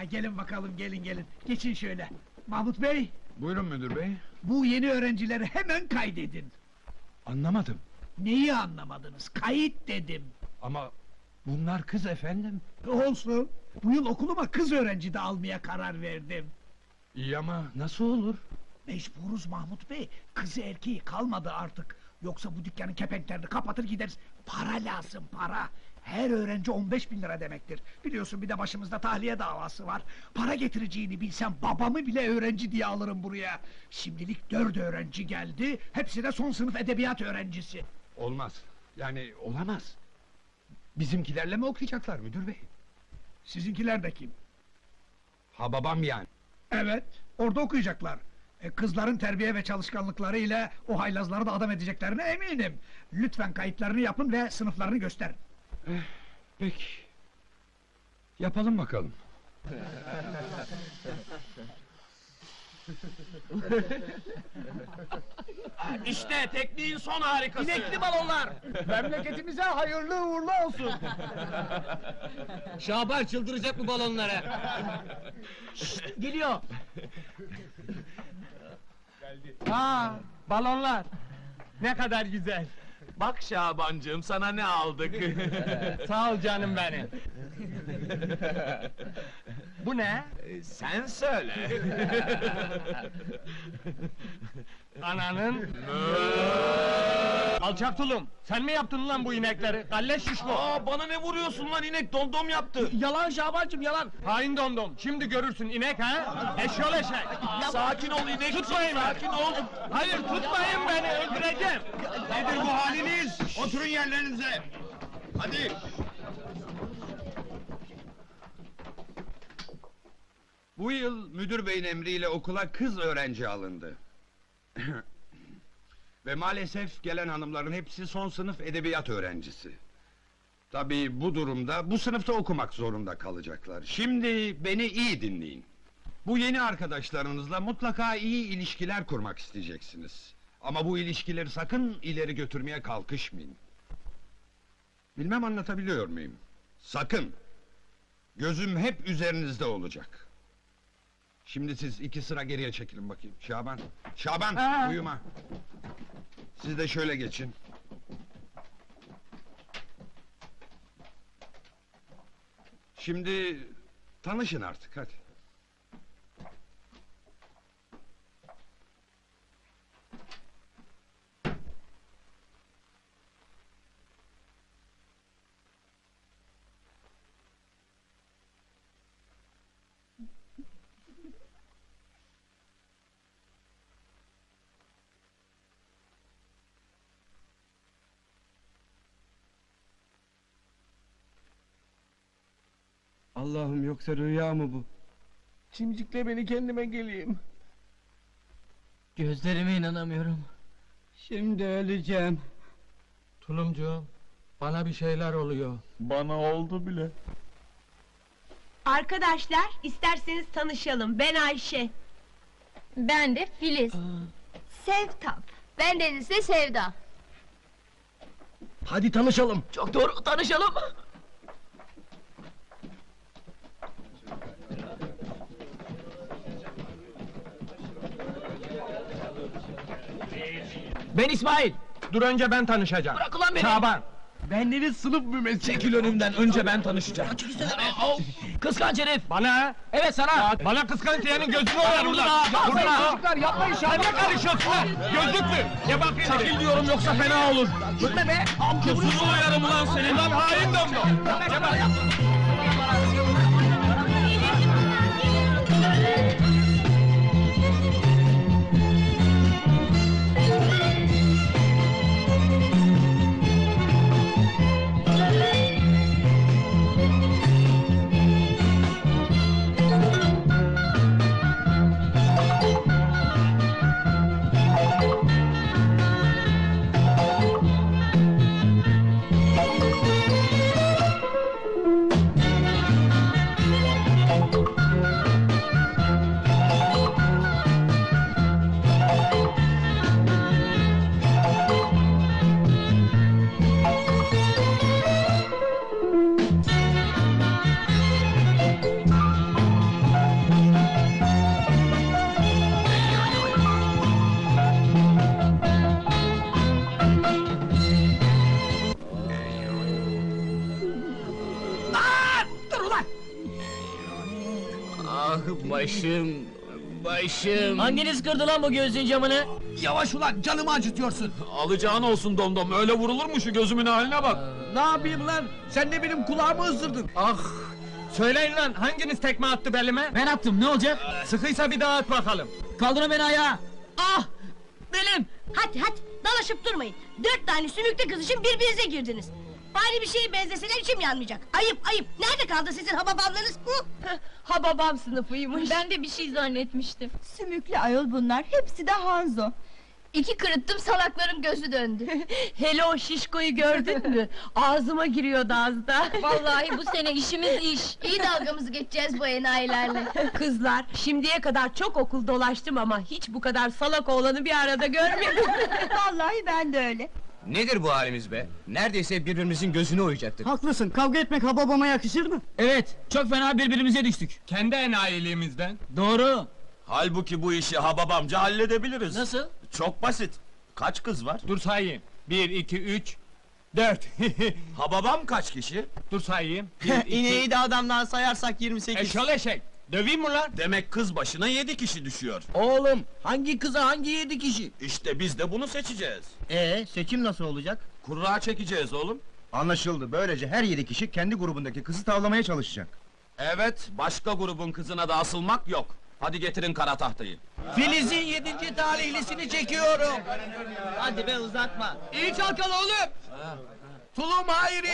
Ya gelin bakalım gelin gelin. Geçin şöyle. Mahmut Bey, Buyurun müdür bey. bu yeni öğrencileri hemen kaydedin. Anlamadım. Neyi anlamadınız? Kayıt dedim. Ama bunlar kız efendim. Olsun. Bu yıl okuluma kız öğrenci de almaya karar verdim. İyi ama nasıl olur? Mecburuz Mahmut Bey. Kızı erkeği kalmadı artık. Yoksa bu dükkanın kepenklerini kapatır gideriz. Para lazım para. Her öğrenci 15 bin lira demektir. Biliyorsun bir de başımızda tahliye davası var. Para getireceğini bilsem babamı bile öğrenci diye alırım buraya. Şimdilik dört öğrenci geldi. Hepsi de son sınıf edebiyat öğrencisi. Olmaz. Yani olamaz. Bizimkilerle mi okuyacaklar müdür bey? Sizinkiler de kim? Ha babam yani. Evet, orada okuyacaklar. E, kızların terbiye ve çalışkanlıkları ile o haylazları da adam edeceklerine eminim. Lütfen kayıtlarını yapın ve sınıflarını gösterin. Peki. Yapalım bakalım. İşte tekniğin son harikası. İnekli balonlar! Memleketimize hayırlı uğurlu olsun! Şaban çıldıracak bu balonlara. Geliyor! Aa, balonlar. Ne kadar güzel. Bak Şabancığım sana ne aldık. Sağ ol canım benim. Bu ne? Sen söyle. Ananın... Alçak tulum. Sen mi yaptın lan bu inekleri? Kalleş şişko. Aa bana ne vuruyorsun lan inek dondom yaptı. Yalan Şabancım yalan. Hain domdom. Şimdi görürsün inek ha. Eşyol eşek. Sakin ol inek. Tutmayın. Sakin ol. Hayır tutmayın beni öldüreceğim. Nedir bu haliniz? Oturun yerlerinize. Hadi. Bu yıl müdür beyin emriyle okula kız öğrenci alındı. Ve maalesef gelen hanımların hepsi son sınıf edebiyat öğrencisi. Tabii bu durumda bu sınıfta okumak zorunda kalacaklar. Şimdi beni iyi dinleyin. Bu yeni arkadaşlarınızla mutlaka iyi ilişkiler kurmak isteyeceksiniz. Ama bu ilişkileri sakın ileri götürmeye kalkışmayın. Bilmem anlatabiliyor muyum? Sakın! Gözüm hep üzerinizde olacak. Şimdi siz iki sıra geriye çekilin bakayım. Şaban, Şaban Aa! uyuma. Siz de şöyle geçin. Şimdi tanışın artık hadi. Allah'ım yoksa rüya mı bu? Çimcikle beni kendime geleyim. Gözlerime inanamıyorum. Şimdi öleceğim. Tulumcuğum bana bir şeyler oluyor. Bana oldu bile. Arkadaşlar isterseniz tanışalım. Ben Ayşe. Ben de Filiz. Sevtap. Ben de ise Sevda. Hadi tanışalım. Çok doğru tanışalım. Ben İsmail. Dur önce ben tanışacağım. Bırak ulan beni. Şaban. Bendeniz sınıf mümesi. Çekil önümden önce ben tanışacağım. Kıskanç herif. Bana. Evet sana. Bana kıskanç diyenin gözünü oyarım burada, lan. al Burada. sana. Çocuklar yapmayın Sen ne karışıyorsun lan? Gözlüklü. Ya bakayım. Çekil diyorum yoksa fena olur. Gitme be. Gözünü oyarım ulan senin. Lan hain domdom. Ya bak. Başım, başım. Hanginiz kırdı lan bu gözlüğün camını? Yavaş ulan canımı acıtıyorsun. Alacağın olsun domdom öyle vurulur mu şu gözümün haline bak. Ne yapayım lan? Sen de benim kulağımı ısırdın. Ah! Söyleyin lan hanginiz tekme attı belime? Ben attım ne olacak? Sıkıysa bir daha at bakalım. Kaldırın beni ayağa. Ah! Belim! Hadi hadi dalaşıp durmayın. Dört tane sümükte kız için birbirinize girdiniz. Bari bir şeye benzeseler içim yanmayacak. Ayıp ayıp. Nerede kaldı sizin hababamlarınız? Hı? Ha babam sınıfıymış. Ben de bir şey zannetmiştim. Sümüklü ayol bunlar. Hepsi de Hanzo. İki kırıttım salakların gözü döndü. Hele o şişkoyu gördün mü? Ağzıma giriyordu az da. Vallahi bu sene işimiz iş. İyi dalgamızı geçeceğiz bu enayilerle. Kızlar, şimdiye kadar çok okul dolaştım ama hiç bu kadar salak oğlanı bir arada görmedim. Vallahi ben de öyle. Nedir bu halimiz be? Neredeyse birbirimizin gözünü oyacaktık. Haklısın kavga etmek hababama yakışır mı? Evet, çok fena birbirimize düştük. Kendi enayiliğimizden. Doğru. Halbuki bu işi hababamca halledebiliriz. Nasıl? Çok basit. Kaç kız var? Dur sayayım. Bir, iki, üç, dört. Hababam kaç kişi? Dur sayayım. Bir, iki... İneği de adamdan sayarsak 28. Eşol eşek. Döveyim mi lan? Demek kız başına yedi kişi düşüyor. Oğlum hangi kıza hangi yedi kişi? İşte biz de bunu seçeceğiz. Ee seçim nasıl olacak? Kurra çekeceğiz oğlum. Anlaşıldı. Böylece her yedi kişi kendi grubundaki kızı tavlamaya çalışacak. Evet, başka grubun kızına da asılmak yok. Hadi getirin kara tahtayı. Filiz'in yedinci talihlisini çekiyorum. Hadi be uzatma. İyi çalkala oğlum. Tulum Hayri.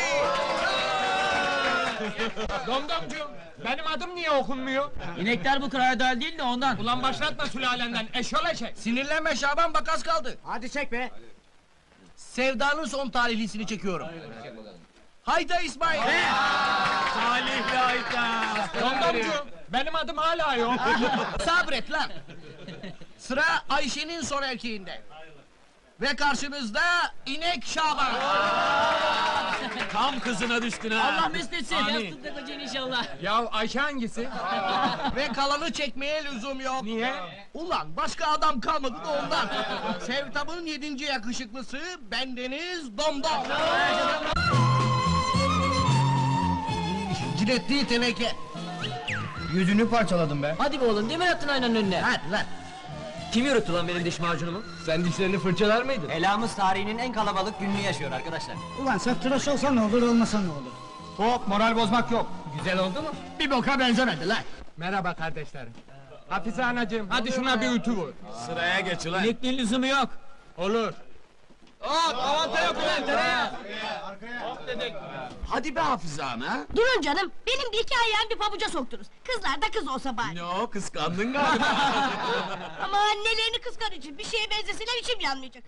Domdomcuğum, benim adım niye okunmuyor? İnekler bu kadar değil de ondan. Ulan başlatma sülalenden, eşol eşek. Sinirlenme Şaban bak az kaldı. Hadi çek be. Sevda'nın son talihlisini çekiyorum. Hayda İsmail. Salih Layta. Domdomcuğum, benim adım hala yok. Sabret lan. Sıra Ayşe'nin son erkeğinde. Ve karşınızda inek Şaban. Tam kızına düştün ha. Allah mesut etsin. Yastıkta kocan inşallah. Ya Ayşe hangisi? Ve kalanı çekmeye lüzum yok. Niye? Ulan başka adam kalmadı da ondan. Sevtab'ın yedinci yakışıklısı bendeniz Domdom. Ciletli teneke. Yüzünü parçaladım be. Hadi be oğlum, değil mi yattın aynanın önüne? Hadi lan. Kim yürüttü lan benim diş macunumu? Sen dişlerini fırçalar mıydın? Elamız tarihinin en kalabalık gününü yaşıyor arkadaşlar. Ulan sen tıraş olsan ne olur olmasa ne olur? Hop, moral bozmak yok. Güzel oldu mu? Bir boka benzemedi lan. Merhaba kardeşlerim. Hafize anacığım, hadi şuna bir ütü vur. Sıraya geç ulan. İnekliğin lüzumu yok. Olur. Hop, avanta yok ulan tereyağı. Hadi be Hafize ana. Durun canım. Benim bir iki ayağım bir pabuca soktunuz. Kızlar da kız olsa bari. Ne o kıskandın galiba. Ama annelerini kıskan için bir şeye benzeseler içim yanmayacak.